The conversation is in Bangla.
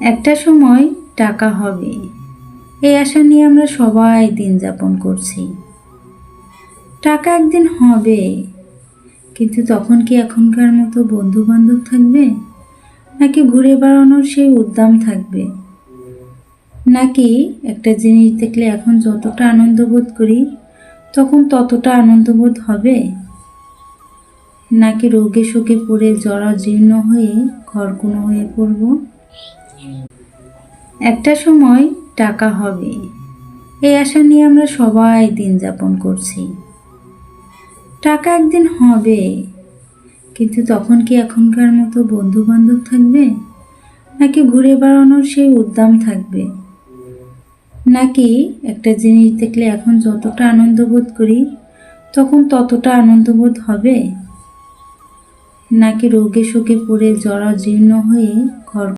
একটা সময় টাকা হবে। এই আশা নিয়ে আমরা সবাই দিন যাপন করছি। টাকা একদিন হবে, কিন্তু তখন কি এখনকার মতো বন্ধু বান্ধব থাকবে? নাকি ঘুরে বেড়ানোর সেই উদ্যম থাকবে? নাকি একটা জিনিস দেখলে এখন যতটা আনন্দ বোধ করি, তখন ততটা আনন্দ বোধ হবে? নাকি রোগে শোকে পড়ে জরা জীর্ণ হয়ে ঘরকুনো হয়ে পড়ব? একটা সময় টাকা হবে। এই আশা নিয়ে আমরা সবাই দিন যাপন করছি। টাকা একদিন হবে, কিন্তু তখন কি এখনকার মতো বন্ধু বান্ধব থাকবে? নাকি ঘুরে বেড়ানোর সেই উদ্যম থাকবে? নাকি একটা জিনিস দেখলে এখন যতটা আনন্দ বোধ করি, তখন ততটা আনন্দ বোধ হবে? নাকি রোগে শোকে পড়ে জরা জীর্ণ হয়ে ঘর